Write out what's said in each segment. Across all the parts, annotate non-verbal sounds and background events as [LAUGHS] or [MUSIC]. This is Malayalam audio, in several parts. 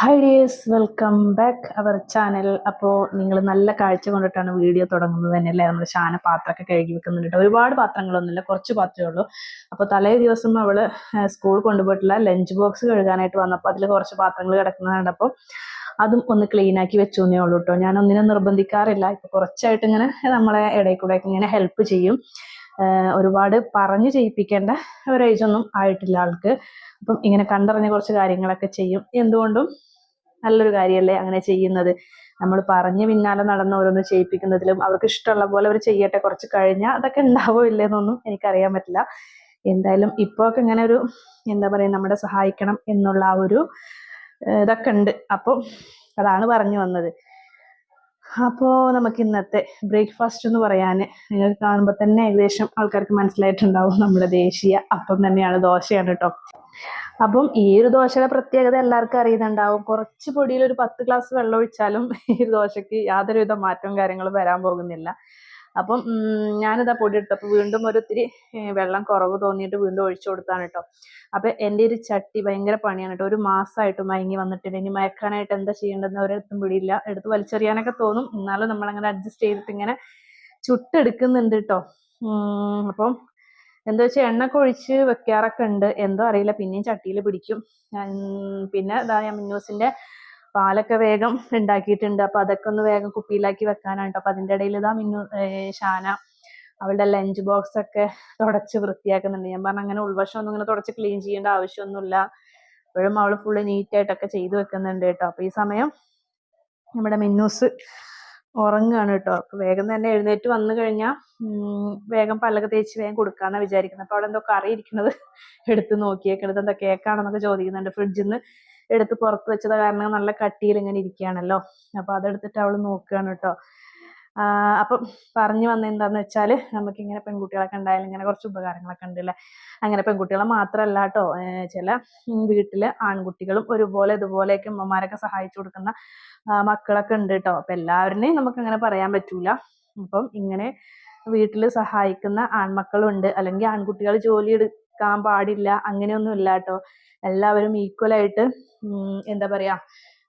Hi dears welcome back our channel അപ്പോൾ നിങ്ങൾ നല്ല കാഴ്ച കൊണ്ടിട്ടാണ് വീഡിയോ തുടങ്ങുന്നത് തന്നെയല്ലേ? നമ്മൾ ശാന പാത്രമൊക്കെ കഴുകി വെക്കുന്നുണ്ട് ഒരുപാട് പാത്രങ്ങളൊന്നുമില്ല കുറച്ച് പാത്രമേ ഉള്ളൂ. അപ്പോൾ തലേ ദിവസം അവൾ സ്കൂൾ കൊണ്ടുപോയിട്ടുള്ള ലഞ്ച് ബോക്സ് കഴുകാനായിട്ട് വന്നപ്പോൾ അതിൽ കുറച്ച് പാത്രങ്ങൾ കിടക്കുന്നത് കണ്ടപ്പോൾ അതും ഒന്ന് ക്ലീൻ ആക്കി വെച്ചു എന്നേ ഉള്ളൂ കേട്ടോ. ഞാൻ ഒന്നിനും നിർബന്ധിക്കാറില്ല. ഇപ്പോൾ കുറച്ചായിട്ട് ഇങ്ങനെ നമ്മളെ ഇടയിൽ കൂടെ ഇങ്ങനെ ഹെൽപ്പ് ചെയ്യും. ഒരുപാട് പറഞ്ഞു ചെയ്യിപ്പിക്കേണ്ട ഒരു ഒന്നും ആയിട്ടില്ല ആൾക്ക്. അപ്പം ഇങ്ങനെ കണ്ടറിഞ്ഞ കുറച്ച് കാര്യങ്ങളൊക്കെ ചെയ്യും. എന്തുകൊണ്ടും നല്ലൊരു കാര്യമല്ലേ അങ്ങനെ ചെയ്യുന്നത്. നമ്മൾ പറഞ്ഞ് പിന്നാലെ നടന്ന ഓരോന്ന് ചെയ്യിപ്പിക്കുന്നതിലും അവർക്ക് ഇഷ്ടമുള്ള പോലെ അവർ ചെയ്യട്ടെ കുറച്ച് കഴിഞ്ഞാൽ അതൊക്കെ ഉണ്ടാവോ ഇല്ലെന്നൊന്നും എനിക്കറിയാൻ പറ്റില്ല. എന്തായാലും ഇപ്പോൾ ഒക്കെ ഇങ്ങനെ ഒരു എന്താ പറയുക നമ്മുടെ സഹായിക്കണം എന്നുള്ള ആ ഒരു ഇതൊക്കെ ഉണ്ട്. അപ്പം അതാണ് പറഞ്ഞു വന്നത്. അപ്പോൾ നമുക്ക് ഇന്നത്തെ ബ്രേക്ക്ഫാസ്റ്റ് എന്ന് പറയാൻ നിങ്ങൾ കാണുമ്പോൾ തന്നെ ഏകദേശം ആൾക്കാർക്ക് മനസ്സിലായിട്ടുണ്ടാവും. നമ്മുടെ ദേശീയ അപ്പം തന്നെയാണ് ദോശയാണ് കേട്ടോ അപ്പം ഈ ഒരു ദോശയുടെ പ്രത്യേകത എല്ലാവർക്കും അറിയുന്നുണ്ടാവും. കുറച്ച് പൊടിയിൽ ഒരു പത്ത് ഗ്ലാസ് വെള്ളം ഒഴിച്ചാലും ഈ ഒരു ദോശയ്ക്ക് യാതൊരുവിധ മാറ്റവും കാര്യങ്ങളും വരാൻ പോകുന്നില്ല. അപ്പം ഞാനിതാ പൊടി എടുത്തപ്പോൾ വീണ്ടും ഒരു ഒത്തിരി വെള്ളം കുറവ് തോന്നിയിട്ട് വീണ്ടും ഒഴിച്ചു കൊടുത്താണ് കേട്ടോ അപ്പൊ എന്റെ ഒരു ചട്ടി ഭയങ്കര പണിയാണ് കേട്ടോ ഒരു മാസമായിട്ട് മയങ്ങി വന്നിട്ടുണ്ട്. ഇനി മയക്കാനായിട്ട് എന്താ ചെയ്യേണ്ടതെന്ന് ഒരിടത്തും പിടിയില്ല. എടുത്ത് വലിച്ചെറിയാനൊക്കെ തോന്നും. എന്നാലും നമ്മൾ അങ്ങനെ അഡ്ജസ്റ്റ് ചെയ്തിട്ട് ഇങ്ങനെ ചുട്ടെടുക്കുന്നുണ്ട് കേട്ടോ അപ്പം എന്താ വെച്ചാൽ എണ്ണൊക്കെ ഒഴിച്ച് വെക്കാറൊക്കെ ഉണ്ട്. എന്തോ അറിയില്ല. പിന്നെയും ചട്ടിയിൽ പിടിക്കും. പിന്നെ ഇതാ ഞാൻ മിന്നൂസിന്റെ പാലൊക്കെ വേഗം ഉണ്ടാക്കിയിട്ടുണ്ട്. അപ്പൊ അതൊക്കെ ഒന്ന് വേഗം കുപ്പിയിലാക്കി വെക്കാനാണ് ട്ടോ. അപ്പൊ അതിന്റെ ഇടയിൽ ഇതാ മിന്നു ഷാന അവളുടെ ലഞ്ച് ബോക്സ് ഒക്കെ തുടച്ച് വൃത്തിയാക്കുന്നുണ്ട്. ഞാൻ പറഞ്ഞ അങ്ങനെ ഉൾവശം ഒന്നും ഇങ്ങനെ തുടച്ച് ക്ലീൻ ചെയ്യേണ്ട ആവശ്യമൊന്നുമില്ല. ഇപ്പോഴും അവൾ ഫുള്ള് നീറ്റായിട്ടൊക്കെ ചെയ്ത് വെക്കുന്നുണ്ട് കേട്ടോ അപ്പൊ ഈ സമയം നമ്മുടെ മിന്നൂസ് ഉറങ്ങുകയാണ് കേട്ടോ അപ്പൊ വേഗം തന്നെ എഴുന്നേറ്റ് വന്നു കഴിഞ്ഞാൽ വേഗം പല്ലൊക്കെ തേച്ച് വേഗം കൊടുക്കാന്നാ വിചാരിക്കുന്നത്. അപ്പൊ അവിടെ എന്തോ കറി ഇരിക്കുന്നത് എടുത്ത് നോക്കിയേക്കണത് എന്താ കേക്കാണെന്നൊക്കെ ചോദിക്കുന്നുണ്ട്. ഫ്രിഡ്ജിൽ നിന്ന് എടുത്ത് പുറത്ത് വെച്ചത് കാരണം നല്ല കട്ടിയിൽ ഇങ്ങനെ ഇരിക്കുകയാണല്ലോ. അപ്പൊ അതെടുത്തിട്ട് അവൾ നോക്കുകയാണ് കേട്ടോ. അപ്പം പറഞ്ഞു വന്ന എന്താന്ന് വെച്ചാൽ നമുക്ക് ഇങ്ങനെ പെൺകുട്ടികളൊക്കെ ഉണ്ടായാലും ഇങ്ങനെ കുറച്ച് ഉപകാരങ്ങളൊക്കെ ഉണ്ടല്ലേ അങ്ങനെ പെൺകുട്ടികളെ മാത്രമല്ല കേട്ടോ. ചില വീട്ടിൽ ആൺകുട്ടികളും ഒരുപോലെ ഇതുപോലെയൊക്കെ ഉമ്മമാരൊക്കെ സഹായിച്ചു കൊടുക്കുന്ന മക്കളൊക്കെ ഉണ്ട് കേട്ടോ. അപ്പൊ എല്ലാവരുടെയും നമുക്ക് അങ്ങനെ പറയാൻ പറ്റൂല. അപ്പം ഇങ്ങനെ വീട്ടിൽ സഹായിക്കുന്ന ആൺമക്കളുണ്ട്. അല്ലെങ്കിൽ ആൺകുട്ടികൾ ജോലി എടുക്കാൻ പാടില്ല അങ്ങനെയൊന്നും ഇല്ല കേട്ടോ. എല്ലാവരും ഈക്വലായിട്ട് എന്താ പറയാ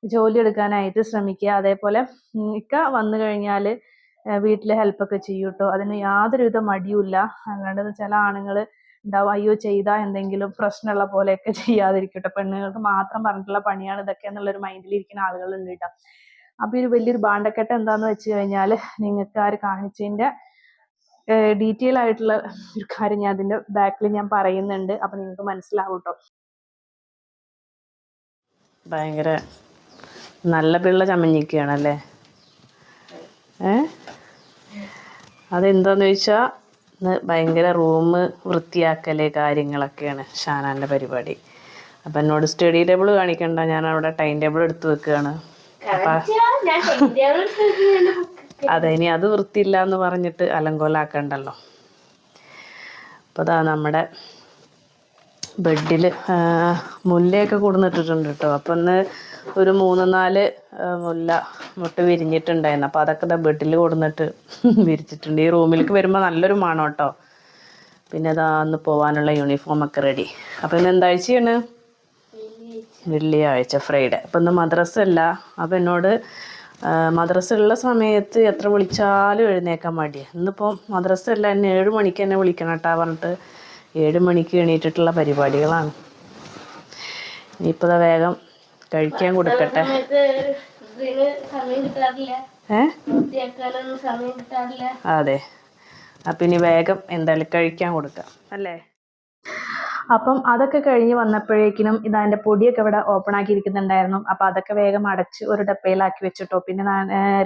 ജോലി എടുക്കാനായിട്ട് ശ്രമിക്കുക. അതേപോലെ ഇക്ക വന്നു കഴിഞ്ഞാൽ വീട്ടിൽ ഹെൽപ്പൊക്കെ ചെയ്യും കേട്ടോ അതിന് യാതൊരുവിധ മടിയുമില്ല. അല്ലാണ്ട് ചില ആണുങ്ങൾ ഉണ്ടാവും അയ്യോ ചെയ്താ എന്തെങ്കിലും പ്രശ്നമുള്ള പോലെയൊക്കെ ചെയ്യാതിരിക്കട്ടെ പെണ്ണുങ്ങൾക്ക് മാത്രം പറഞ്ഞിട്ടുള്ള പണിയാണ് ഇതൊക്കെ എന്നുള്ളൊരു മൈൻഡിൽ ഇരിക്കുന്ന ആളുകളുണ്ട് കേട്ടോ അപ്പൊ ഒരു വലിയൊരു ബാണ്ടക്കെട്ട് എന്താന്ന് വെച്ച് കഴിഞ്ഞാൽ നിങ്ങൾക്ക് ആ ഒരു കാണിച്ചതിന്റെ ഡീറ്റെയിൽ ആയിട്ടുള്ള ഒരു കാര്യം ഞാൻ അതിന്റെ ബാക്കിൽ ഞാൻ പറയുന്നുണ്ട്. അപ്പൊ നിങ്ങൾക്ക് മനസ്സിലാവും കേട്ടോ ഭയങ്കര നല്ല പിള്ള ചമഞ്ഞിരിക്കുകയാണല്ലേ? ഏ? അതെന്താന്ന് ചോദിച്ചാൽ ഭയങ്കര റൂം വൃത്തിയാക്കൽ കാര്യങ്ങളൊക്കെയാണ് ഷാനാന്റെ പരിപാടി. അപ്പം എന്നോട് സ്റ്റഡി ടേബിൾ കാണിക്കണ്ട ഞാൻ അവിടെ ടൈം ടേബിൾ എടുത്ത് വെക്കുകയാണ്. അതെ ഇനി അത് വൃത്തിയില്ല എന്ന് പറഞ്ഞിട്ട് അലങ്കോലാക്കണ്ടല്ലോ. അപ്പോൾ അതാ നമ്മുടെ ബെഡിൽ മുല്ലയൊക്കെ കൊടുന്നിട്ടിട്ടുണ്ട് കേട്ടോ അപ്പം ഒന്ന് ഒരു മൂന്ന് നാല് മുല്ല മുട്ട് വിരിഞ്ഞിട്ടുണ്ടായിരുന്നു. അപ്പോൾ അതൊക്കെ ഇതാ ബെഡിൽ കൊടുന്നിട്ട് [LAUGHS] വിരിച്ചിട്ടുണ്ട്. ഈ റൂമിലേക്ക് വരുമ്പോൾ നല്ലൊരു മണം കേട്ടോ പിന്നെ അതാ അന്ന് പോകാനുള്ള യൂണിഫോം ഒക്കെ റെഡി. അപ്പോൾ ഇന്ന് എന്താഴ്ചയാണ് വെള്ളിയാഴ്ച ഫ്രൈഡേ. അപ്പം ഇന്ന് മദ്രസ അല്ല. അപ്പം എന്നോട് മദ്രസ ഉള്ള സമയത്ത് എത്ര വിളിച്ചാലും എഴുന്നേക്കാൻ മടിയാണ് ഇന്നിപ്പോൾ മദ്രസ അല്ല എന്നെ ഏഴ് മണിക്ക് തന്നെ വിളിക്കണം കേട്ടാ പറഞ്ഞിട്ട് ഏഴ് മണിക്ക് എണീറ്റിട്ടുള്ള പരിപാടികളാണ്. ഇനിയിപ്പോൾ വേഗം കഴിക്കാൻ കൊടുക്കട്ടെ. അതെ. അപ്പം ഇനി വേഗം എന്തായാലും കഴിക്കാൻ കൊടുക്കാം. അല്ലേ? അപ്പം അതൊക്കെ കഴിഞ്ഞ് വന്നപ്പോഴേക്കിനും ഇതാ എന്റെ പൊടിയൊക്കെ ഇവിടെ ഓപ്പൺ ആക്കി ഇരിക്കുന്നുണ്ടായിരുന്നു അപ്പം അതൊക്കെ വേഗം അടച്ച് ഒരു ഡപ്പയിലാക്കി വെച്ചിട്ടോ. പിന്നെ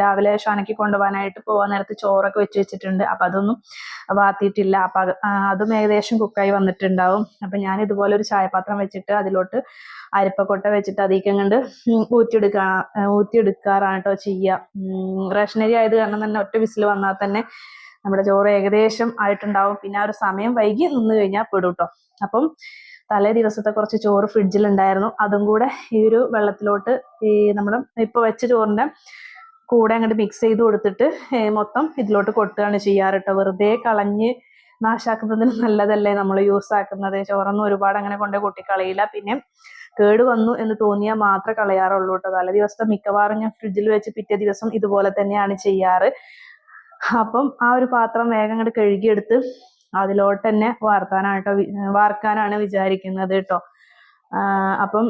രാവിലെ ഷാനയ്ക്ക് കൊണ്ടുപോകാനായിട്ട് പോകാൻ നേരത്ത് ചോറൊക്കെ വെച്ച് വെച്ചിട്ടുണ്ട്. അപ്പം അതൊന്നും വാത്തിയിട്ടില്ല. അപ്പം അതും ഏകദേശം കുക്കായി വന്നിട്ടുണ്ടാവും. അപ്പം ഞാൻ ഇതുപോലെ ഒരു ചായപാത്രം വെച്ചിട്ട് അതിലോട്ട് അരിപ്പക്കൊട്ട വെച്ചിട്ട് അതിലേക്ക് കണ്ട് ഊറ്റിയെടുക്കാ ഊറ്റിയെടുക്കാറാണ് കേട്ടോ ചെയ്യുക റേഷനരി ആയത് കാരണം തന്നെ ഒറ്റ വിസിൽ വന്നാൽ തന്നെ നമ്മുടെ ചോറ് ഏകദേശം ആയിട്ടുണ്ടാവും. പിന്നെ ആ ഒരു സമയം വൈകി നിന്ന് കഴിഞ്ഞാൽ പെടും കേട്ടോ അപ്പം തലേ ദിവസത്തെ കുറച്ച് ചോറ് ഫ്രിഡ്ജിൽ ഉണ്ടായിരുന്നു അതും കൂടെ ഈ ഒരു വെള്ളത്തിലോട്ട് ഈ നമ്മൾ ഇപ്പൊ വെച്ച ചോറിന്റെ കൂടെ അങ്ങോട്ട് മിക്സ് ചെയ്ത് കൊടുത്തിട്ട് മൊത്തം ഇതിലോട്ട് കൊട്ടുകയാണ് ചെയ്യാറ് കേട്ടോ വെറുതെ കളഞ്ഞ് നാശാക്കുന്നതിന് നല്ലതല്ലേ നമ്മൾ യൂസ് ആക്കുന്നത്. ചോറൊന്നും ഒരുപാട് അങ്ങനെ കൊണ്ട് കൊട്ടിക്കളയില്ല. പിന്നെ കേട് വന്നു എന്ന് തോന്നിയാൽ മാത്രമേ കളയാറുള്ളൂ കേട്ടോ. തലേ ദിവസത്തെ മിക്കവാറും ഞാൻ ഫ്രിഡ്ജിൽ വെച്ച് പിറ്റേ ദിവസം ഇതുപോലെ തന്നെയാണ് ചെയ്യാറ്. അപ്പം ആ ഒരു പാത്രം വേഗം അങ്ങോട്ട് കഴുകിയെടുത്ത് അതിലോട്ട് തന്നെ വാർക്കാനാണ് കേട്ടോ വാർക്കാനാണ് വിചാരിക്കുന്നത് കേട്ടോ അപ്പം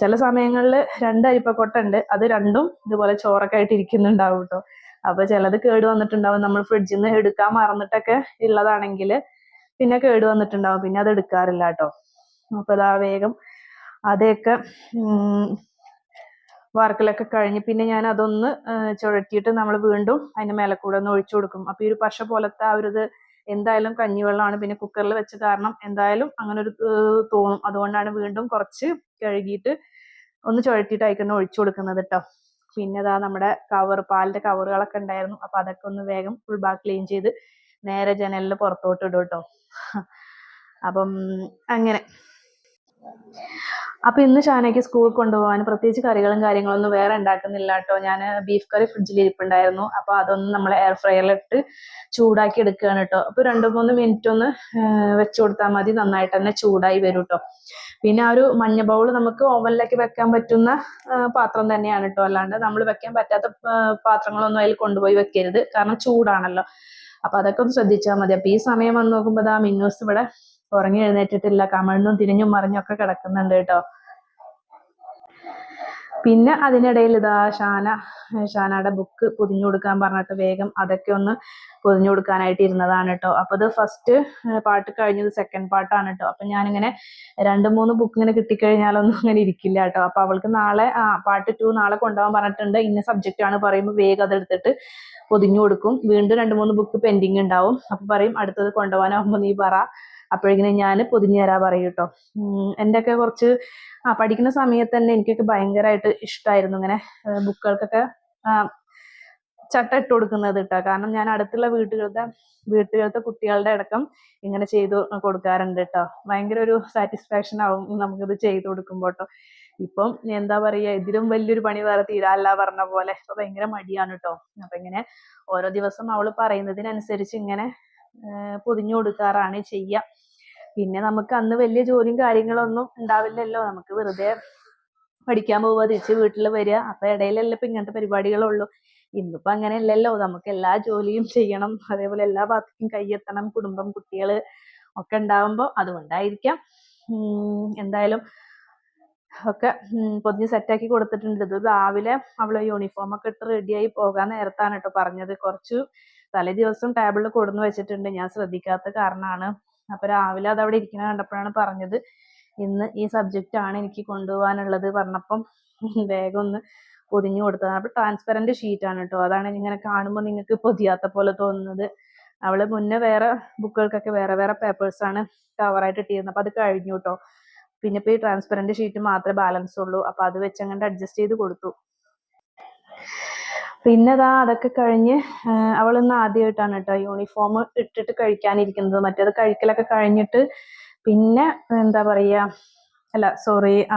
ചില സമയങ്ങളിൽ രണ്ട് അരിപ്പക്കൊട്ട ഉണ്ട് അത് രണ്ടും ഇതുപോലെ ചോറൊക്കെ ആയിട്ട് ഇരിക്കുന്നുണ്ടാവും കേട്ടോ അപ്പൊ ചിലത് കേട് വന്നിട്ടുണ്ടാവും. നമ്മൾ ഫ്രിഡ്ജിൽ നിന്ന് എടുക്കാൻ മറന്നിട്ടൊക്കെ ഉള്ളതാണെങ്കിൽ പിന്നെ കേട് വന്നിട്ടുണ്ടാവും. പിന്നെ അത് എടുക്കാറില്ല കേട്ടോ അപ്പൊ അതാ വേഗം അതൊക്കെ വാർക്കലൊക്കെ കഴിഞ്ഞ് പിന്നെ ഞാൻ അതൊന്ന് ചുഴറ്റിയിട്ട് നമ്മൾ വീണ്ടും അതിന്റെ മേലെ കൂടെ ഒന്ന് ഒഴിച്ചു കൊടുക്കും. അപ്പോൾ ഈ ഒരു പശ പോലത്തെ ആ ഒരു ഇത് എന്തായാലും കഞ്ഞിവെള്ളമാണ് പിന്നെ കുക്കറിൽ വെച്ച കാരണം എന്തായാലും അങ്ങനെ ഒരു തോന്നും. അതുകൊണ്ടാണ് വീണ്ടും കുറച്ച് കഴുകിയിട്ട് ഒന്ന് ചുഴറ്റിയിട്ട് അയക്കുന്ന ഒഴിച്ചു കൊടുക്കുന്നത് കേട്ടോ പിന്നെ ഇതാ നമ്മുടെ കവർ പാലിന്റെ കവറുകളൊക്കെ ഉണ്ടായിരുന്നു. അപ്പൊ അതൊക്കെ ഒന്ന് വേഗം ഫുൾ ബാക്ക് ക്ലീൻ ചെയ്ത് നേരെ ജനലിൽ പുറത്തോട്ട് ഇടും കേട്ടോ [LAUGHS] അപ്പം അങ്ങനെ. അപ്പൊ ഇന്ന് ഷാനയ്ക്ക് സ്കൂളിൽ കൊണ്ടുപോകാൻ പ്രത്യേകിച്ച് കറികളും കാര്യങ്ങളൊന്നും വേറെ ഉണ്ടാക്കുന്നില്ല കേട്ടോ. ഞാൻ ബീഫ് കറി ഫ്രിഡ്ജിൽ ഇരിപ്പുണ്ടായിരുന്നു. അപ്പൊ അതൊന്ന് നമ്മൾ എയർ ഫ്രയറിലിട്ട് ചൂടാക്കി എടുക്കുകയാണ് കേട്ടോ. അപ്പൊ രണ്ട് മൂന്ന് മിനിറ്റ് ഒന്ന് വെച്ചു കൊടുത്താൽ മതി. നന്നായിട്ട് തന്നെ ചൂടായി വരും കേട്ടോ. പിന്നെ ആ ഒരു മഞ്ഞ ബൗൾ നമുക്ക് ഓവനിലേക്ക് വെക്കാൻ പറ്റുന്ന പാത്രം തന്നെയാണ് കേട്ടോ. അല്ലാണ്ട് നമ്മൾ വെക്കാൻ പറ്റാത്ത പാത്രങ്ങളൊന്നും അതിൽ കൊണ്ടുപോയി വെക്കരുത്. കാരണം ചൂടാണല്ലോ. അപ്പൊ അതൊക്കെ ഒന്ന് ശ്രദ്ധിച്ചാൽ മതി. അപ്പൊ ഈ സമയം വന്ന് നോക്കുമ്പോൾ ആ മിന്നൂസ് ഇവിടെ ഉറങ്ങി എഴുന്നേറ്റിട്ടില്ല കമഴ്ന്നും തിരിഞ്ഞും മറിഞ്ഞും ഒക്കെ കിടക്കുന്നുണ്ട് കേട്ടോ. പിന്നെ അതിനിടയിൽ ഇതാ ഷാന ഷാനയുടെ ബുക്ക് പൊതിഞ്ഞു കൊടുക്കാൻ പറഞ്ഞിട്ട് വേഗം അതൊക്കെ ഒന്ന് പൊതിഞ്ഞു കൊടുക്കാനായിട്ട് ഇരുന്നതാണ് കേട്ടോ. അപ്പൊ ഇത് ഫസ്റ്റ് പാട്ട് കഴിഞ്ഞത് സെക്കൻഡ് പാട്ടാണ് കേട്ടോ. അപ്പൊ ഞാനിങ്ങനെ രണ്ട് മൂന്ന് ബുക്ക് ഇങ്ങനെ കിട്ടിക്കഴിഞ്ഞാലൊന്നും അങ്ങനെ ഇരിക്കില്ല കേട്ടോ. അപ്പൊ അവൾക്ക് നാളെ ആ പാർട്ട് ടു നാളെ കൊണ്ടുപോകാൻ പറഞ്ഞിട്ടുണ്ട്. ഇന്ന സബ്ജക്റ്റ് ആണ് പറയുമ്പോൾ വേഗം അതെടുത്തിട്ട് പൊതിഞ്ഞു കൊടുക്കും. വീണ്ടും രണ്ട് മൂന്ന് ബുക്ക് പെൻഡിങ് ഉണ്ടാവും. അപ്പൊ പറയും അടുത്തത് കൊണ്ടുപോകാനാവുമ്പോ നീ പറ. അപ്പോഴേക്കിനും ഞാൻ പൊതിഞ്ഞു തരാ പറയും കേട്ടോ എന്റെ ഒക്കെ കുറച്ച് ആ പഠിക്കുന്ന സമയത്ത് തന്നെ എനിക്കൊക്കെ ഭയങ്കരമായിട്ട് ഇഷ്ടമായിരുന്നു ഇങ്ങനെ ബുക്കുകൾക്കൊക്കെ ചട്ട ഇട്ട് കൊടുക്കുന്നത് കേട്ടോ കാരണം ഞാൻ അടുത്തുള്ള വീട്ടുകളുടെ വീട്ടുകളിലത്തെ കുട്ടികളുടെ അടക്കം ഇങ്ങനെ ചെയ്തു കൊടുക്കാറുണ്ട് കേട്ടോ ഭയങ്കര ഒരു സാറ്റിസ്ഫാക്ഷൻ ആവും നമുക്കിത് ചെയ്തു കൊടുക്കുമ്പോൾ കേട്ടോ ഇപ്പം എന്താ പറയാ ഇതിലും വലിയൊരു പണി വേറെ തീരാല്ല പറഞ്ഞ പോലെ. ഭയങ്കര മടിയാണ് കേട്ടോ അപ്പൊ ഇങ്ങനെ ഓരോ ദിവസം അവൾ പറയുന്നതിനനുസരിച്ച് ഇങ്ങനെ പൊതിഞ്ഞു കൊടുക്കാറാണ് ചെയ്യുക പിന്നെ നമുക്ക് അന്ന് വലിയ ജോലിയും കാര്യങ്ങളൊന്നും ഉണ്ടാവില്ലല്ലോ. നമുക്ക് വെറുതെ പഠിക്കാൻ പോവുക തിരിച്ച് വീട്ടിൽ വരിക. അപ്പൊ ഇടയിലല്ലേ ഇപ്പൊ ഇങ്ങനത്തെ പരിപാടികളുള്ളൂ. അങ്ങനെ അങ്ങനെയല്ലല്ലോ. നമുക്ക് എല്ലാ ജോലിയും ചെയ്യണം. അതേപോലെ എല്ലാ ഭാഗത്തേക്കും കൈയെത്തണം. കുടുംബം കുട്ടികൾ ഒക്കെ ഉണ്ടാവുമ്പോ അതുകൊണ്ടായിരിക്കാം. എന്തായാലും ഒക്കെ പൊതിഞ്ഞ് സെറ്റാക്കി കൊടുത്തിട്ടുണ്ട്. ഇത് രാവിലെ അവൾ യൂണിഫോം ഒക്കെ ഇട്ട് റെഡിയായി പോകാൻ നേരത്താണ് കേട്ടോ പറഞ്ഞത്. കുറച്ച് തലേ ദിവസം ടേബിളിൽ കൊടുന്ന് വെച്ചിട്ടുണ്ട്. ഞാൻ ശ്രദ്ധിക്കാത്ത കാരണമാണ് അപ്പൊ രാവിലെ അത് അവിടെ ഇരിക്കുന്ന കണ്ടപ്പോഴാണ് പറഞ്ഞത് ഇന്ന് ഈ സബ്ജക്റ്റ് ആണ് എനിക്ക് കൊണ്ടുപോകാനുള്ളത് പറഞ്ഞപ്പം വേഗം ഒന്ന് പൊതിഞ്ഞു കൊടുത്തതാണ്. അപ്പൊ ട്രാൻസ്പെറന്റ് ഷീറ്റ് ആണ് കേട്ടോ അതാണ് ഇങ്ങനെ കാണുമ്പോൾ നിങ്ങൾക്ക് പൊതിയാത്ത പോലെ തോന്നുന്നത്. അവൾ മുന്നേ വേറെ ബുക്കുകൾക്കൊക്കെ വേറെ വേറെ പേപ്പേഴ്സ് ആണ് കവറായിട്ട് ഇട്ടിരുന്നത്. അപ്പൊ അത് കഴിഞ്ഞു കേട്ടോ പിന്നെ ഇപ്പൊ ഈ ട്രാൻസ്പെറന്റ് ഷീറ്റ് മാത്രമേ ബാലൻസ് ഉള്ളൂ. അപ്പൊ അത് വെച്ച് അങ്ങോട്ട് അഡ്ജസ്റ്റ് ചെയ്ത് കൊടുത്തു. പിന്നെ ദാ അതൊക്കെ കഴിഞ്ഞ് അവൾ ഇന്ന് ആദ്യമായിട്ടാണ് കേട്ടോ യൂണിഫോം ഇട്ടിട്ട് കഴിക്കാനിരിക്കുന്നത്. മറ്റേത് കഴിക്കലൊക്കെ കഴിഞ്ഞിട്ട് പിന്നെ എന്താ പറയാ അല്ല സോറി ആ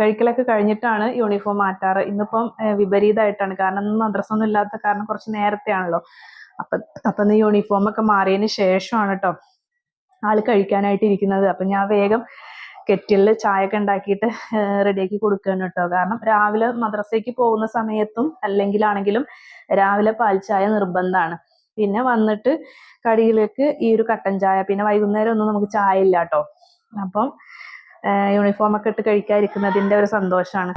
കഴിക്കലൊക്കെ കഴിഞ്ഞിട്ടാണ് യൂണിഫോം മാറ്റാറ്. ഇന്നിപ്പം വിപരീതമായിട്ടാണ് കാരണം ഇന്ന് ഒന്നും ഇല്ലാത്ത കാരണം കുറച്ച് നേരത്തെ ആണല്ലോ അപ്പൊ അപ്പൊ യൂണിഫോം ഒക്കെ മാറിയതിന് ശേഷമാണ് കേട്ടോ ആൾ കഴിക്കാനായിട്ട് ഇരിക്കുന്നത് അപ്പൊ ഞാൻ വേഗം കെറ്റിലിൽ ചായ ഒക്കെ ഉണ്ടാക്കിയിട്ട് റെഡിയാക്കി കൊടുക്കുകയാണ് കേട്ടോ. കാരണം രാവിലെ മദ്രസയ്ക്ക് പോകുന്ന സമയത്തും അല്ലെങ്കിലാണെങ്കിലും രാവിലെ പാൽ ചായ നിർബന്ധമാണ്. പിന്നെ വന്നിട്ട് കടിയിലേക്ക് ഈ ഒരു കട്ടൻ ചായ പിന്നെ വൈകുന്നേരം ഒന്നും നമുക്ക് ചായ ഇല്ല കേട്ടോ. അപ്പം യൂണിഫോം ഒക്കെ ഇട്ട് കഴിക്കാതിരിക്കുന്നതിന്റെ ഒരു സന്തോഷമാണ്.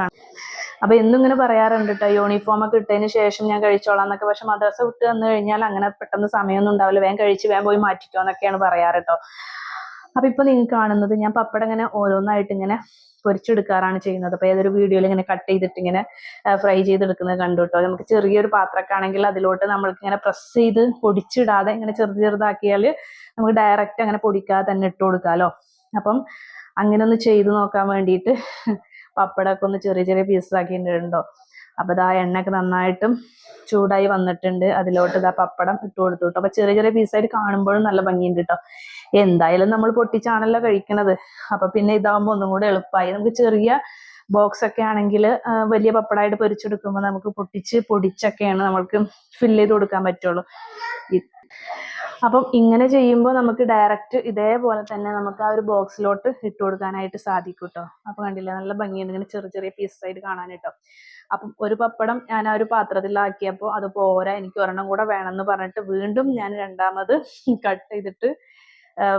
അപ്പൊ എന്നും ഇങ്ങനെ പറയാറുണ്ട് കേട്ടോ യൂണിഫോം ഒക്കെ ഇട്ടതിന് ശേഷം ഞാൻ കഴിച്ചോളാം എന്നൊക്കെ പക്ഷെ മദ്രസ വിട്ട് വന്നു കഴിഞ്ഞാൽ അങ്ങനെ പെട്ടെന്ന് സമയമൊന്നും ഉണ്ടാവില്ല. വേഗം കഴിച്ച് വേഗം പോയി മാറ്റിക്കോ എന്നൊക്കെയാണ് പറയാറ് കേട്ടോ. അപ്പൊ ഇപ്പൊ നിങ്ങൾ കാണുന്നത് ഞാൻ പപ്പടം ഇങ്ങനെ ഓരോന്നായിട്ട് ഇങ്ങനെ പൊരിച്ചെടുക്കാറാണ് ചെയ്യുന്നത്. അപ്പൊ ഏതൊരു വീഡിയോയിൽ ഇങ്ങനെ കട്ട് ചെയ്തിട്ട് ഇങ്ങനെ ഫ്രൈ ചെയ്തെടുക്കുന്നത് കണ്ടു കേട്ടോ നമുക്ക് ചെറിയൊരു പാത്രക്കാണെങ്കിൽ അതിലോട്ട് നമ്മൾക്ക് ഇങ്ങനെ പ്രസ് ചെയ്ത് പൊടിച്ചിടാതെ ഇങ്ങനെ ചെറുത് ചെറുതാക്കിയാൽ നമുക്ക് ഡയറക്റ്റ് അങ്ങനെ പൊടിക്കാതെ തന്നെ ഇട്ട് കൊടുക്കാലോ. അപ്പം അങ്ങനെ ഒന്ന് ചെയ്ത് നോക്കാൻ വേണ്ടിയിട്ട് പപ്പടമൊക്കെ ഒന്ന് ചെറിയ ചെറിയ പീസസ് ആക്കിയിട്ടുണ്ടോ അപ്പൊ ഇതാ എണ്ണയൊക്കെ നന്നായിട്ടും ചൂടായി വന്നിട്ടുണ്ട്. അതിലോട്ട് ഇതാ പപ്പടം ഇട്ട് കൊടുത്തു കേട്ടോ അപ്പൊ ചെറിയ ചെറിയ പീസായിട്ട് കാണുമ്പോഴും നല്ല ഭംഗിയുണ്ട് കേട്ടോ എന്തായാലും നമ്മൾ പൊട്ടിച്ചാണല്ലോ കഴിക്കണത്. അപ്പൊ പിന്നെ ഇതാകുമ്പോൾ ഒന്നും കൂടെ എളുപ്പമായി നമുക്ക് ചെറിയ ബോക്സ് ഒക്കെ ആണെങ്കിൽ വലിയ പപ്പടമായിട്ട് പൊരിച്ചെടുക്കുമ്പോൾ നമുക്ക് പൊട്ടിച്ച് പൊടിച്ചൊക്കെയാണ് നമ്മൾക്ക് ഫില്ല് ചെയ്ത് കൊടുക്കാൻ പറ്റുള്ളൂ. അപ്പം ഇങ്ങനെ ചെയ്യുമ്പോൾ നമുക്ക് ഡയറക്റ്റ് ഇതേപോലെ തന്നെ നമുക്ക് ആ ഒരു ബോക്സിലോട്ട് ഇട്ട് കൊടുക്കാനായിട്ട് സാധിക്കും കേട്ടോ അപ്പൊ കണ്ടില്ലേ നല്ല ഭംഗിയുണ്ട് ഇങ്ങനെ ചെറിയ ചെറിയ പീസസ് ആയിട്ട് കാണാൻ കേട്ടോ അപ്പം ഒരു പപ്പടം ഞാൻ ആ ഒരു പാത്രത്തിലാക്കിയപ്പോൾ അത് പോരാ എനിക്ക് ഒരെണ്ണം കൂടെ വേണമെന്ന് പറഞ്ഞിട്ട് വീണ്ടും ഞാൻ രണ്ടാമത് [LAUGHS] കട്ട് ചെയ്തിട്ട്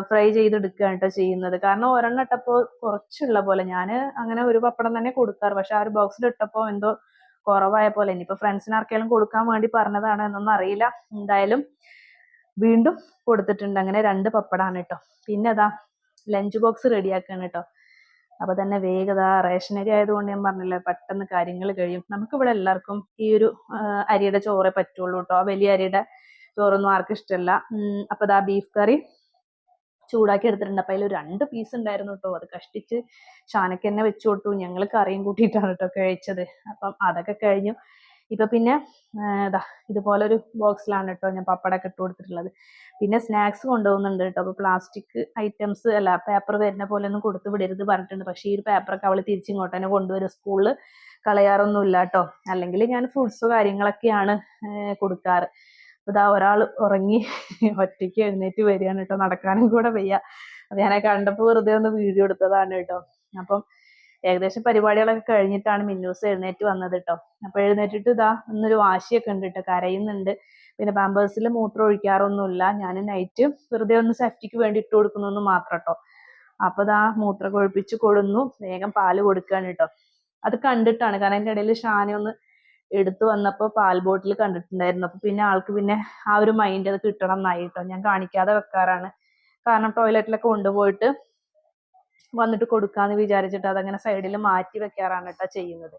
ഫ്രൈ ചെയ്തെടുക്കുകയാണ് കേട്ടോ ചെയ്യുന്നത്. കാരണം ഒരെണ്ണം ഇട്ടപ്പോൾ കുറച്ചുള്ള പോലെ ഞാൻ അങ്ങനെ ഒരു പപ്പടം തന്നെ കൊടുക്കാറ്. പക്ഷെ ആ ഒരു ബോക്സിൽ ഇട്ടപ്പോൾ എന്തോ കുറവായ പോലെ. ഇനിയിപ്പോൾ ഫ്രണ്ട്സിന് ആർക്കെങ്കിലും കൊടുക്കാൻ വേണ്ടി പറഞ്ഞതാണ് എന്നൊന്നും അറിയില്ല. എന്തായാലും വീണ്ടും കൊടുത്തിട്ടുണ്ട്. അങ്ങനെ രണ്ട് പപ്പടാണ് കേട്ടോ പിന്നെ അതാ ലഞ്ച് ബോക്സ് റെഡിയാക്കാണ് കേട്ടോ അപ്പൊ തന്നെ വേഗത റേഷനരി ആയതുകൊണ്ട് ഞാൻ പറഞ്ഞില്ലേ പെട്ടെന്ന് കാര്യങ്ങൾ കഴിയും. നമുക്ക് ഇവിടെ എല്ലാവർക്കും ഈ ഒരു അരിയുടെ ചോറേ പറ്റുള്ളൂ കേട്ടോ വലിയ അരിയുടെ ചോറൊന്നും ആർക്കും ഇഷ്ടമല്ല അപ്പൊ ദാ ബീഫ് കറി ചൂടാക്കി എടുത്തിട്ടുണ്ട്. അപ്പൊ അതിൽ രണ്ട് പീസ് ഉണ്ടായിരുന്നു കേട്ടോ അത് കഷ്ടിച്ച് ഷാനക്ക് തന്നെ വെച്ചു കൊടുത്തു. ഞങ്ങൾ കറിയും കൂട്ടിയിട്ടാണ് കേട്ടോ കഴിച്ചത്. അപ്പം അതൊക്കെ കഴിഞ്ഞു. ഇപ്പൊ പിന്നെ ദാ ഇതുപോലൊരു ബോക്സിലാണ് കേട്ടോ ഞാൻ പപ്പടൊക്കെ ഇട്ട് കൊടുത്തിട്ടുള്ളത്. പിന്നെ സ്നാക്സ് കൊണ്ടുപോകുന്നുണ്ട് കേട്ടോ അപ്പോൾ പ്ലാസ്റ്റിക് ഐറ്റംസ് അല്ല പേപ്പർ വരുന്ന പോലെ ഒന്നും കൊടുത്തു വിടരുത് പറഞ്ഞിട്ടുണ്ട്. പക്ഷേ ഈ ഒരു പേപ്പറൊക്കെ അവൾ തിരിച്ചിങ്ങോട്ട് തന്നെ കൊണ്ടുവരും. സ്കൂളിൽ കളയാറൊന്നുമില്ല കേട്ടോ അല്ലെങ്കിൽ ഞാൻ ഫ്രൂട്ട്സോ കാര്യങ്ങളൊക്കെയാണ് കൊടുക്കാറ്. ഇതാ ഒരാൾ ഉറങ്ങി [LAUGHS] ഒറ്റയ്ക്ക് എഴുന്നേറ്റ് വരികയാണ് കേട്ടോ നടക്കാനും കൂടെ വയ്യ. അത് ഞാനെ കണ്ടപ്പോൾ വെറുതെ ഒന്ന് വീഡിയോ എടുത്തതാണ് കേട്ടോ അപ്പം ഏകദേശം പരിപാടികളൊക്കെ കഴിഞ്ഞിട്ടാണ് മിന്നൂസ് എഴുന്നേറ്റ് വന്നത് കേട്ടോ അപ്പോൾ എഴുന്നേറ്റിട്ട് ഇതാ ഇന്നൊരു വാശിയൊക്കെ ഉണ്ട് കേട്ടോ കരയുന്നുണ്ട്. പിന്നെ പാമ്പേഴ്സിൽ മൂത്രം ഒഴിക്കാറൊന്നുമില്ല. ഞാൻ നൈറ്റ് വെറുതെ ഒന്ന് സേഫ്റ്റിക്ക് വേണ്ടി ഇട്ട് കൊടുക്കുന്നു മാത്രം കേട്ടോ അപ്പൊ ദാ മൂത്രം കൊഴിപ്പിച്ച് കൊടുന്നു. വേഗം പാൽ കൊടുക്കുകയാണ് കേട്ടോ അത് കണ്ടിട്ടാണ്. കാരണം അതിന്റെ ഇടയിൽ ഷാനെ ഒന്ന് എടുത്തു വന്നപ്പോൾ പാൽ ബോട്ടിൽ കണ്ടിട്ടുണ്ടായിരുന്നു. അപ്പൊ പിന്നെ ആൾക്ക് പിന്നെ ആ ഒരു മൈൻഡ് അത് കിട്ടണം എന്നായി കേട്ടോ ഞാൻ കാണിക്കാതെ വെക്കാറാണ്. കാരണം ടോയ്ലറ്റിലൊക്കെ കൊണ്ടുപോയിട്ട് വന്നിട്ട് കൊടുക്കാന്ന് വിചാരിച്ചിട്ട് അതങ്ങനെ സൈഡിൽ മാറ്റി വെക്കാറാണ് കേട്ടോ ചെയ്യുന്നത്.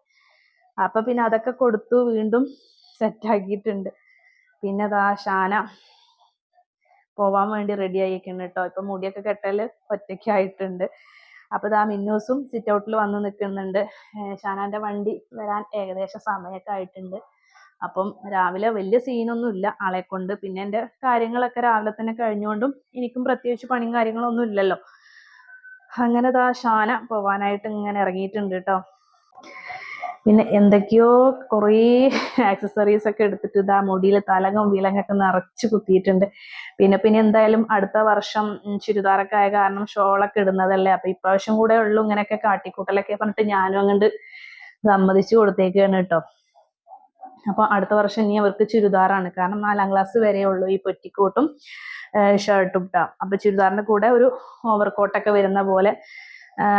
അപ്പൊ പിന്നെ അതൊക്കെ കൊടുത്തു വീണ്ടും സെറ്റാക്കിയിട്ടുണ്ട് പിന്നെ അതാ ഷാന പോവാൻ വേണ്ടി റെഡി ആയിക്കുന്നു കേട്ടോ ഇപ്പൊ മുടിയൊക്കെ കെട്ടൽ ഒറ്റയ്ക്കായിട്ടുണ്ട് അപ്പൊ ദാ മിന്നൂസും സിറ്റ് ഔട്ടിൽ വന്ന് നിൽക്കുന്നുണ്ട് ഷാനാന്റെ വണ്ടി വരാൻ ഏകദേശം സമയമൊക്കെ ആയിട്ടുണ്ട്. അപ്പം രാവിലെ വലിയ സീനൊന്നും ഇല്ല ആളെ കൊണ്ട്. പിന്നെ എന്റെ കാര്യങ്ങളൊക്കെ രാവിലെ തന്നെ കഴിഞ്ഞുകൊണ്ടും എനിക്കും പ്രത്യേകിച്ച് പണിയും കാര്യങ്ങളൊന്നും ഇല്ലല്ലോ അങ്ങനെ ദാ ശാന പോവാനായിട്ട് ഇങ്ങനെ ഇറങ്ങിയിട്ടുണ്ട് കേട്ടോ പിന്നെ എന്തൊക്കെയോ കുറേ ആക്സസറീസ് ഒക്കെ എടുത്തിട്ട് ഇതാ മുടിയിൽ തലകം വിലങ്ങൊക്കെ നിറച്ച് കുത്തിയിട്ടുണ്ട്. പിന്നെ പിന്നെ എന്തായാലും അടുത്ത വർഷം ചുരിദാറൊക്കെ ആയ കാരണം ഷോളൊക്കെ ഇടുന്നതല്ലേ? അപ്പൊ ഇപ്രാവശ്യം കൂടെ ഉള്ളു ഇങ്ങനെയൊക്കെ കാട്ടിക്കൂട്ടലൊക്കെ പറഞ്ഞിട്ട് ഞാനും അങ്ങോട്ട് സമ്മതിച്ചു കൊടുത്തേക്കാണ് കേട്ടോ അപ്പൊ അടുത്ത വർഷം ഇനി അവർക്ക് ചുരിദാറാണ്. കാരണം നാലാം ക്ലാസ് വരെ ഉള്ളൂ ഈ പെറ്റിക്കോട്ടും ഷർട്ടും ഇട്ടാ അപ്പൊ ചുരിദാറിന്റെ കൂടെ ഒരു ഓവർകോട്ടൊക്കെ വരുന്ന പോലെ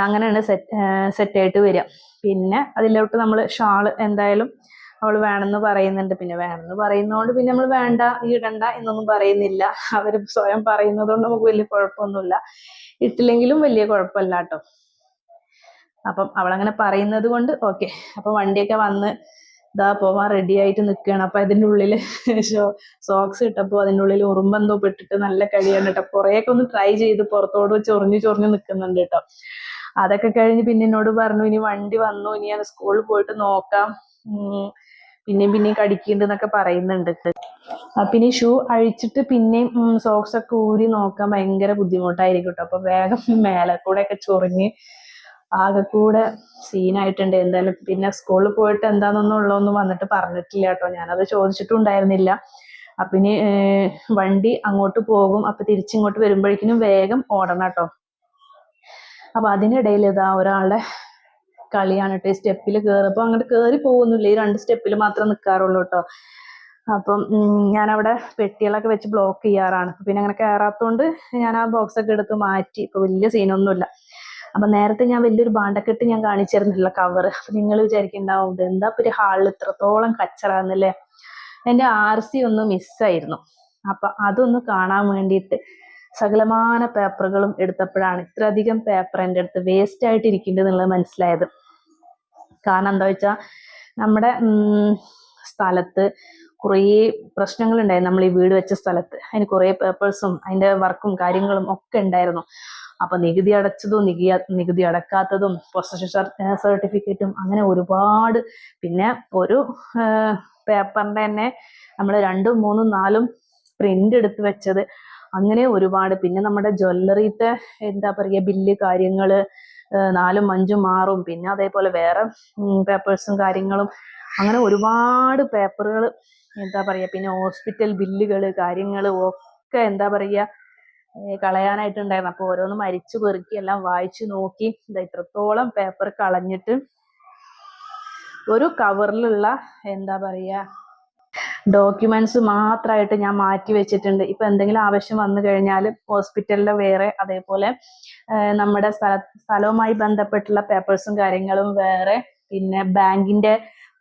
അങ്ങനെയാണ് സെറ്റ് സെറ്റായിട്ട് വരിക. പിന്നെ അതിലോട്ട് നമ്മൾ ഷാൾ എന്തായാലും അവൾ വേണമെന്ന് പറയുന്നുണ്ട്. പിന്നെ വേണമെന്ന് പറയുന്നതുകൊണ്ട് പിന്നെ നമ്മൾ വേണ്ട ഇടണ്ട എന്നൊന്നും പറയുന്നില്ല. അവർ സ്വയം പറയുന്നതുകൊണ്ട് നമുക്ക് വലിയ കുഴപ്പമൊന്നുമില്ല. ഇട്ടില്ലെങ്കിലും വലിയ കുഴപ്പമില്ല കേട്ടോ അപ്പം അവളങ്ങനെ പറയുന്നത് കൊണ്ട് ഓക്കെ. അപ്പൊ വണ്ടിയൊക്കെ വന്ന് ഇതാ പോവാൻ റെഡി ആയിട്ട് നിൽക്കുകയാണ് അപ്പൊ അതിന്റെ ഉള്ളിൽ സോക്സ് ഇട്ടപ്പോ അതിന്റെ ഉള്ളിൽ ഉറുമ്പെന്തോ പെട്ടിട്ട് നല്ല കഴിയാണ് കേട്ടോ കുറേയൊക്കെ ഒന്ന് ട്രൈ ചെയ്ത് പുറത്തോട് വെച്ച് ഉറഞ്ഞു ചൊറിഞ്ഞു നിൽക്കുന്നുണ്ട് കേട്ടോ അതൊക്കെ കഴിഞ്ഞ് പിന്നെ എന്നോട് പറഞ്ഞു ഇനി വണ്ടി വന്നു ഇനി ഞാൻ സ്കൂളിൽ പോയിട്ട് നോക്കാം. പിന്നെയും പിന്നെയും കടിക്കുന്നുണ്ട് എന്നൊക്കെ പറയുന്നുണ്ട്. പിന്നെ ഷൂ അഴിച്ചിട്ട് പിന്നെയും സോക്സ് ഒക്കെ ഊരി നോക്കാൻ ഭയങ്കര ബുദ്ധിമുട്ടായിരിക്കും കേട്ടോ അപ്പൊ വേഗം മേലെ കൂടെ ഒക്കെ ചൊറിഞ്ഞ് ആകെ കൂടെ സീനായിട്ടുണ്ട്. എന്തായാലും പിന്നെ സ്കൂളിൽ പോയിട്ട് എന്താണെന്നൊന്നും ഉള്ളതൊന്നും വന്നിട്ട് പറഞ്ഞിട്ടില്ല കേട്ടോ. ഞാനത് ചോദിച്ചിട്ടുണ്ടായിരുന്നില്ല. അപ്പൊ ഇനി വണ്ടി അങ്ങോട്ട് പോകും. അപ്പൊ തിരിച്ചിങ്ങോട്ട് വരുമ്പോഴേക്കിനും വേഗം ഓടണം കേട്ടോ. അപ്പൊ അതിനിടയിൽ ഇതാ ഒരാളുടെ കളിയാണ് കേട്ടോ. ഈ സ്റ്റെപ്പിൽ കയറുമ്പോൾ അങ്ങോട്ട് കയറി പോകുന്നില്ല. ഈ രണ്ട് സ്റ്റെപ്പിൽ മാത്രം നിൽക്കാറുള്ളൂ കേട്ടോ. അപ്പം അവിടെ പെട്ടികളൊക്കെ വെച്ച് ബ്ലോക്ക് ചെയ്യാറാണ്. പിന്നെ അങ്ങനെ കയറാത്തോണ്ട് ഞാൻ ആ ബോക്സ് ഒക്കെ എടുത്ത് മാറ്റി. ഇപ്പൊ വലിയ സീനൊന്നുമില്ല അപ്പൊ നേരത്തെ ഞാൻ വലിയൊരു ബാണ്ടക്കെട്ട് ഞാൻ കാണിച്ചിരുന്നില്ല കവർ അപ്പൊ നിങ്ങൾ വിചാരിക്കുന്നുണ്ടാവും എന്താ ഒരു ഹാളിൽ ഇത്രത്തോളം കച്ചറാന്നല്ലേ? എന്റെ ആർ സി ഒന്ന് മിസ്സായിരുന്നു അപ്പൊ അതൊന്ന് കാണാൻ വേണ്ടിയിട്ട് സകലമാന പേപ്പറുകളും എടുത്തപ്പോഴാണ് ഇത്രയധികം പേപ്പർ എന്റെ അടുത്ത് വേസ്റ്റ് ആയിട്ട് ഇരിക്കുന്നുണ്ട് എന്നുള്ളത് മനസ്സിലായത്. കാരണം എന്താ വെച്ചാ നമ്മുടെ സ്ഥലത്ത് കുറേ ഉണ്ടായിരുന്നു നമ്മൾ ഈ വീട് വെച്ച സ്ഥലത്ത്. അതിന് കുറേ പേപ്പേഴ്സും അതിന്റെ വർക്കും കാര്യങ്ങളും ഒക്കെ ഉണ്ടായിരുന്നു. അപ്പൊ നികുതി അടച്ചതും നികുതി നികുതി അടക്കാത്തതും പൊസഷൻ സർട്ടിഫിക്കറ്റും അങ്ങനെ ഒരുപാട് പിന്നെ ഒരു പേപ്പറിന്റെ തന്നെ നമ്മൾ രണ്ടും മൂന്നും നാലും പ്രിന്റ് എടുത്ത് വെച്ചത്. അങ്ങനെ ഒരുപാട്. പിന്നെ നമ്മുടെ ജ്വല്ലറിത്തെ എന്താ പറയുക ബില്ല് കാര്യങ്ങൾ ഏഹ് നാലും അഞ്ചും ആറും പിന്നെ അതേപോലെ വേറെ പേപ്പേഴ്സും കാര്യങ്ങളും. അങ്ങനെ ഒരുപാട് പേപ്പറുകൾ എന്താ പറയുക പിന്നെ ഹോസ്പിറ്റൽ ബില്ലുകൾ കാര്യങ്ങൾ ഒക്കെ എന്താ പറയുക കളയാനായിട്ടുണ്ടായിരുന്നു. അപ്പോൾ ഓരോന്ന് മരിച്ചു പെറുക്കി എല്ലാം വായിച്ചു നോക്കി. ഇതാ ഇത്രത്തോളം പേപ്പർ കളഞ്ഞിട്ട് ഒരു കവറിലുള്ള എന്താ പറയുക ഡോക്യുമെന്റ്സ് മാത്രമായിട്ട് ഞാൻ മാറ്റി വെച്ചിട്ടുണ്ട്. ഇപ്പൊ എന്തെങ്കിലും ആവശ്യം വന്നു കഴിഞ്ഞാൽ ഹോസ്പിറ്റലിലെ വേറെ അതേപോലെ നമ്മുടെ സ്ഥല സ്ഥലവുമായി ബന്ധപ്പെട്ടുള്ള പേപ്പേഴ്സും കാര്യങ്ങളും വേറെ. പിന്നെ ബാങ്കിന്റെ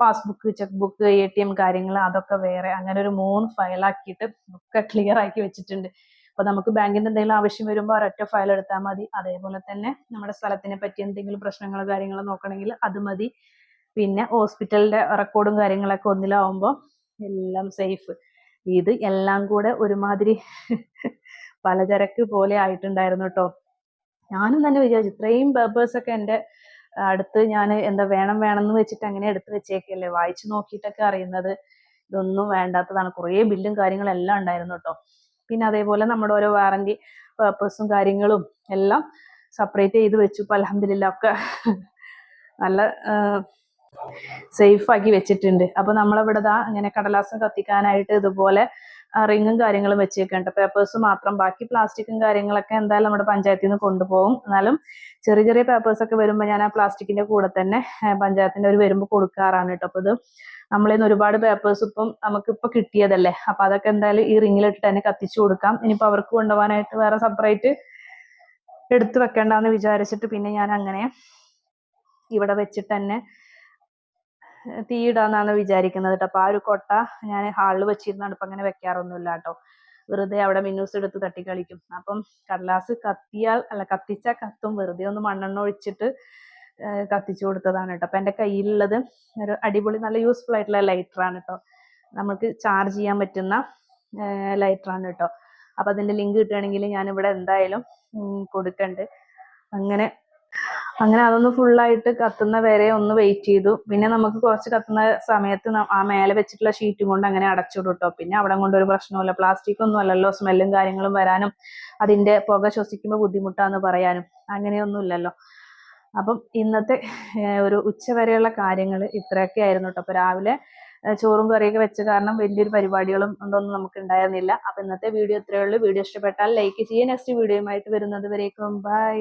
passbook cheque book A T M കാര്യങ്ങൾ അതൊക്കെ വേറെ. അങ്ങനെ ഒരു മൂന്ന് ഫയലാക്കിയിട്ട് ഒക്കെ ക്ലിയർ ആക്കി വെച്ചിട്ടുണ്ട്. അപ്പൊ നമുക്ക് ബാങ്കിന്റെ എന്തെങ്കിലും ആവശ്യം വരുമ്പോൾ ഒരൊറ്റ ഫയൽ എടുത്താൽ മതി. അതേപോലെ തന്നെ നമ്മുടെ സ്ഥലത്തിനെ പറ്റി എന്തെങ്കിലും പ്രശ്നങ്ങളോ കാര്യങ്ങളോ നോക്കണമെങ്കിൽ അത് മതി. പിന്നെ ഹോസ്പിറ്റലിന്റെ റെക്കോർഡും കാര്യങ്ങളൊക്കെ ഒന്നിലാവുമ്പോൾ എല്ലാം സേഫ് ഇത് എല്ലാം കൂടെ ഒരുമാതിരി [LAUGHS] പലചരക്ക് പോലെ ആയിട്ടുണ്ടായിരുന്നു കേട്ടോ ഞാനും തന്നെ വിചാരിച്ചു ഇത്രയും പേപ്പേഴ്സ് ഒക്കെ എന്റെ അടുത്ത് ഞാൻ എന്താ വേണം വേണം എന്ന് വെച്ചിട്ട് അങ്ങനെ എടുത്ത് വെച്ചേക്കല്ലേ? വായിച്ചു നോക്കിയിട്ടൊക്കെ അറിയുന്നത്. ഇതൊന്നും വേണ്ടാത്തതാണ്. കുറേ ബില്ലും കാര്യങ്ങളും എല്ലാം ഉണ്ടായിരുന്നു കേട്ടോ പിന്നെ അതേപോലെ നമ്മുടെ ഓരോ വാറന്റി പേപ്പേഴ്സും കാര്യങ്ങളും എല്ലാം സെപ്പറേറ്റ് ചെയ്ത് വെച്ചു. ഇപ്പം അലഹമില്ല ഒക്കെ നല്ല സേഫ് ആക്കി വെച്ചിട്ടുണ്ട്. അപ്പൊ നമ്മളിവിടെ ദാ ഇങ്ങനെ കടലാസം കത്തിക്കാനായിട്ട് ഇതുപോലെ റിങ്ങും കാര്യങ്ങളും വെച്ചേക്കുന്നുണ്ട് പേപ്പേഴ്സ് മാത്രം. ബാക്കി പ്ലാസ്റ്റിക്കും കാര്യങ്ങളൊക്കെ എന്തായാലും നമ്മുടെ പഞ്ചായത്തിൽ നിന്ന് കൊണ്ടുപോകും. എന്നാലും ചെറിയ ചെറിയ പേപ്പേഴ്സ് ഒക്കെ വരുമ്പോൾ ഞാൻ ആ പ്ലാസ്റ്റിക്കിന്റെ കൂടെ തന്നെ പഞ്ചായത്തിന്റെ ഒരു വരുമ്പോൾ കൊടുക്കാറാണ് കേട്ടോ. അപ്പൊ ഇത് നമ്മളിൽ നിന്ന് ഒരുപാട് പേപ്പേഴ്സ് ഇപ്പം നമുക്ക് ഇപ്പൊ കിട്ടിയതല്ലേ. അപ്പൊ അതൊക്കെ എന്തായാലും ഈ റിങ്ങിലിട്ട് തന്നെ കത്തിച്ചു കൊടുക്കാം. ഇനിയിപ്പോ അവർക്ക് കൊണ്ടുപോകാനായിട്ട് വേറെ സെപ്പറേറ്റ് എടുത്തു വെക്കണ്ടെന്ന് വിചാരിച്ചിട്ട് പിന്നെ ഞാൻ അങ്ങനെ ഇവിടെ വെച്ചിട്ട് തന്നെ തീയിടാന്നാണ് വിചാരിക്കുന്നത് കേട്ടോ. അപ്പൊ ആ ഒരു കൊട്ട ഞാൻ ഹാളിൽ വെച്ചിരുന്നാണ് ഇപ്പൊ അങ്ങനെ വെക്കാറൊന്നുമില്ല കേട്ടോ. വെറുതെ അവിടെ മിന്നൂസ് എടുത്ത് തട്ടിക്കളിക്കും. അപ്പം കടലാസ് കത്തിയാൽ അല്ല കത്തിച്ചാൽ കത്തും. വെറുതെ ഒന്ന് മണ്ണെണ്ണ ഒഴിച്ചിട്ട് കത്തിച്ചു കൊടുത്തതാണ് കേട്ടോ. അപ്പൊ എന്റെ കയ്യിലുള്ളത് ഒരു അടിപൊളി നല്ല യൂസ്ഫുൾ ആയിട്ടുള്ള ലൈറ്റർ ആണ് കേട്ടോ. നമുക്ക് ചാർജ് ചെയ്യാൻ പറ്റുന്ന ലൈറ്റർ ആണ് കേട്ടോ. അപ്പൊ അതിന്റെ ലിങ്ക് കിട്ടുകയാണെങ്കിൽ ഞാൻ ഇവിടെ എന്തായാലും കൊടുക്കണ്ട്. അങ്ങനെ അങ്ങനെ അതൊന്ന് ഫുള്ളായിട്ട് കത്തുന്ന വരെ ഒന്ന് വെയിറ്റ് ചെയ്തു. പിന്നെ നമുക്ക് കുറച്ച് കത്തുന്ന സമയത്ത് ആ മേലെ വെച്ചിട്ടുള്ള ഷീറ്റും കൊണ്ട് അങ്ങനെ അടച്ചിടും പിന്നെ അവിടെ കൊണ്ട് ഒരു പ്രശ്നമില്ല പ്ലാസ്റ്റിക് ഒന്നും അല്ലല്ലോ സ്മെല്ലും കാര്യങ്ങളും വരാനും അതിന്റെ പുക ശ്വസിക്കുമ്പോൾ ബുദ്ധിമുട്ടാന്ന് പറയാനും. അങ്ങനെയൊന്നും ഇല്ലല്ലോ അപ്പം ഇന്നത്തെ ഒരു ഉച്ച വരെയുള്ള കാര്യങ്ങൾ ഇത്രയൊക്കെ ആയിരുന്നു കേട്ടോ അപ്പൊ രാവിലെ ചോറും കറിയൊക്കെ വെച്ച കാരണം വലിയൊരു പരിപാടികളും ഒന്നും നമുക്ക് ഉണ്ടായിരുന്നില്ല. അപ്പൊ ഇന്നത്തെ വീഡിയോ ഇത്രയേ ഉള്ളൂ. വീഡിയോ ഇഷ്ടപ്പെട്ടാൽ ലൈക്ക് ചെയ്യുക. നെക്സ്റ്റ് വീഡിയോയുമായിട്ട് വരുന്നത് വരേക്കും. ബൈ